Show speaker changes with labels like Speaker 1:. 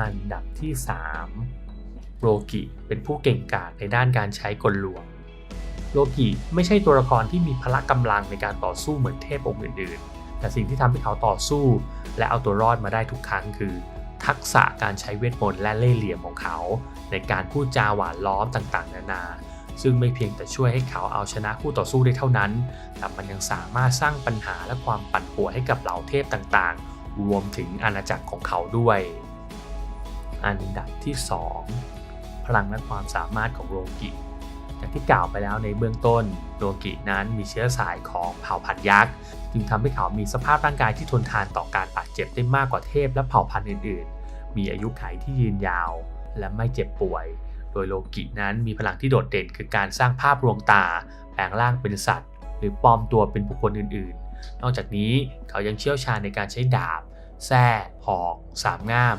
Speaker 1: อันดับที่ 3โรกิเป็นผู้เก่งกาจในด้านการใช้กลลวงโรกิไม่ใช่ตัวละครที่มีพละกำลังในการต่อสู้เหมือนเทพองค์อื่นๆ แต่สิ่งที่ทำให้เขาต่อสู้ และเอาตัวรอดมาได้ทุกครั้งคือ ทักษะการใช้เวทมนต์และเล่ห์เหลี่ยมของเขา ในการพูดจาหวานล้อมต่างๆ นานา ซึ่งไม่เพียงแต่ช่วยให้เขาเอาชนะคู่ต่อสู้ได้เท่านั้น แต่มันยังสามารถสร้างปัญหาและความปั่นป่วนให้กับเหล่าเทพต่างๆ รวมถึงอาณาจักรของเขาด้วย อันดับที่ 2 พลังและความสามารถของโรกิอย่างที่กล่าวไปแล้วในเบื้องต้นโรกินั้นมีเชื้อสายของเผ่าพันธุ์ยักษ์จึงทำให้เขามีสภาพร่างกายที่ทนทานต่อการบาดเจ็บได้มากกว่าเทพและเผ่าพันธุ์อื่น ๆ มีอายุขัยที่ยืนยาว และไม่เจ็บป่วย โดยโลกินั้นมีพลังที่โดดเด่นคือการสร้างภาพลวงตา แปลงร่างเป็นสัตว์ หรือปลอมตัวเป็นบุคคลอื่น ๆ นอกจากนี้เขายังเชี่ยวชาญในการใช้ดาบแส้หอก สามง่าม